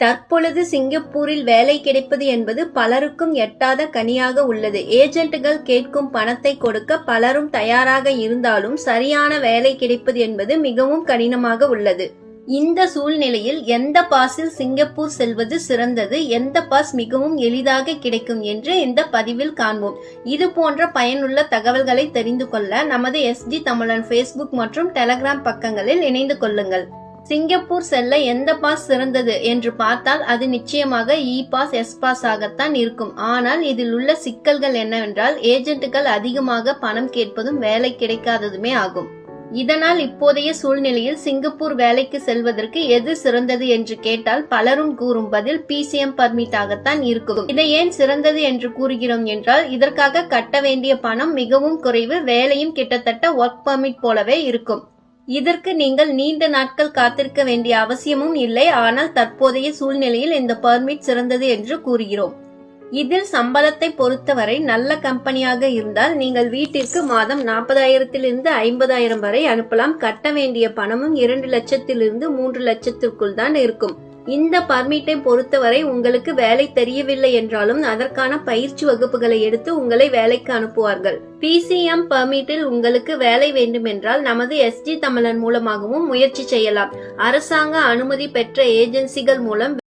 தற்பொழுது சிங்கப்பூரில் வேலை கிடைப்பது என்பது பலருக்கும் எட்டாத கனியாக உள்ளது. ஏஜென்ட்டுகள் கேட்கும் பணத்தை கொடுக்க பலரும் தயாராக இருந்தாலும் சரியான வேலை கிடைப்பது என்பது மிகவும் கடினமாக உள்ளது. இந்த சூழ்நிலையில் எந்த பாஸில் சிங்கப்பூர் செல்வது சிறந்தது? எந்த பாஸ் மிகவும் எளிதாக கிடைக்கும் என்று இந்த பதிவில் காண்போம். இது போன்ற பயனுள்ள தகவல்களை தெரிந்து கொள்ள நமது எஸ்ஜி தமிழன் ஃபேஸ்புக் மற்றும் டெலகிராம் பக்கங்களில் இணைந்து கொள்ளுங்கள். சிங்கப்பூர் செல்ல எந்த பாஸ் சிறந்தது என்று பார்த்தால் அது நிச்சயமாக இ பாஸ் எஸ் பாஸ் ஆகத்தான் இருக்கும். ஆனால் இதில் உள்ள சிக்கல்கள் என்னவென்றால் ஏஜென்ட்டுகள் அதிகமாக பணம் கேட்பதும் வேலை கிடைக்காததுமே ஆகும். இதனால் இப்போதைய சூழ்நிலையில் சிங்கப்பூர் வேலைக்கு செல்வதற்கு எது சிறந்தது என்று கேட்டால் பலரும் கூறும் பதில் பிசிஎம் பர்மிட் ஆகத்தான் இருக்கும். இதை ஏன் சிறந்தது என்று கூறுகிறோம் என்றால் இதற்காக கட்ட வேண்டிய பணம் மிகவும் குறைவு வேலையும் கிட்டத்தட்ட ஒர்க் பர்மிட் போலவே இருக்கும். இதற்கு நீங்கள் நீண்ட நாட்கள் காத்திருக்க வேண்டிய அவசியமும் இல்லை. ஆனால் தற்போதைய சூழ்நிலையில் இந்த பர்மிட் சிறந்தது என்று கூறுகிறோம். இதில் சம்பளத்தை பொறுத்தவரை நல்ல கம்பெனியாக இருந்தால் நீங்கள் வீட்டிற்கு மாதம் நாற்பதாயிரத்திலிருந்து ஐம்பதாயிரம் வரை அனுப்பலாம். கட்ட வேண்டிய பணமும் இரண்டு லட்சத்திலிருந்து மூன்று லட்சத்திற்குள் தான் இருக்கும். இந்த பர்மிட்டை பொறுத்தவரை உங்களுக்கு வேலை தெரியவில்லை என்றாலும் அதற்கான பயிற்சி வகுப்புகளை எடுத்து உங்களை வேலைக்கு அனுப்புவார்கள். பிசிஎம் பர்மிட்டில் உங்களுக்கு வேலை வேண்டுமென்றால் நமது எஸ்ஜி தமிழன் மூலமாகவும் முயற்சி செய்யலாம். அரசாங்க அனுமதி பெற்ற ஏஜென்சிகள் மூலம்